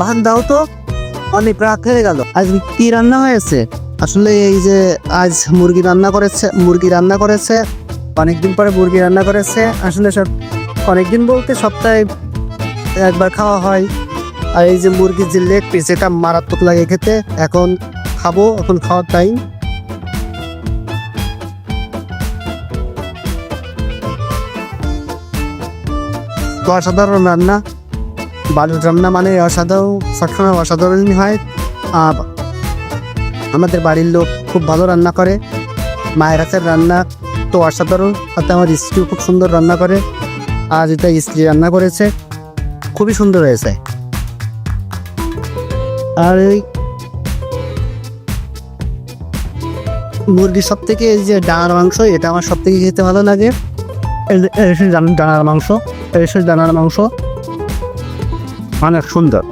ভাত দাও তো। অনেক রাত হয়ে গেল। আজ কি রান্না হয়েছে? আসলে এই যে আজ মুরগি রান্না করেছে, মুরগি রান্না করেছে, অনেকদিন পরে মুরগি রান্না করেছে। আসলে সব অনেকদিন বলতে সপ্তাহে একবার খাওয়া হয়। আর এই যে মুরগির যে লেগ পিস এটা মারাত্মক লাগে খেতে। এখন খাব, এখন খাওয়ার টাইম তো অসাধারণ রান্না। বাড়ির রান্না মানে অসাধারণ সবসময় অসাধারণই হয় আর আমাদের বাড়ির লোক খুব ভালো রান্না করে মায়ের হাতের রান্না তো অসাধারণ সাথে আমার স্ত্রীও খুব সুন্দর রান্না করে আর এটা স্ত্রী রান্না করেছে খুবই সুন্দর হয়েছে আর এই মুরগির সব থেকে এই যে ডানার মাংস এটা আমার সব থেকে খেতে ভালো লাগে ডানার মাংস যে ডানার মাংস অনেক সুন্দর।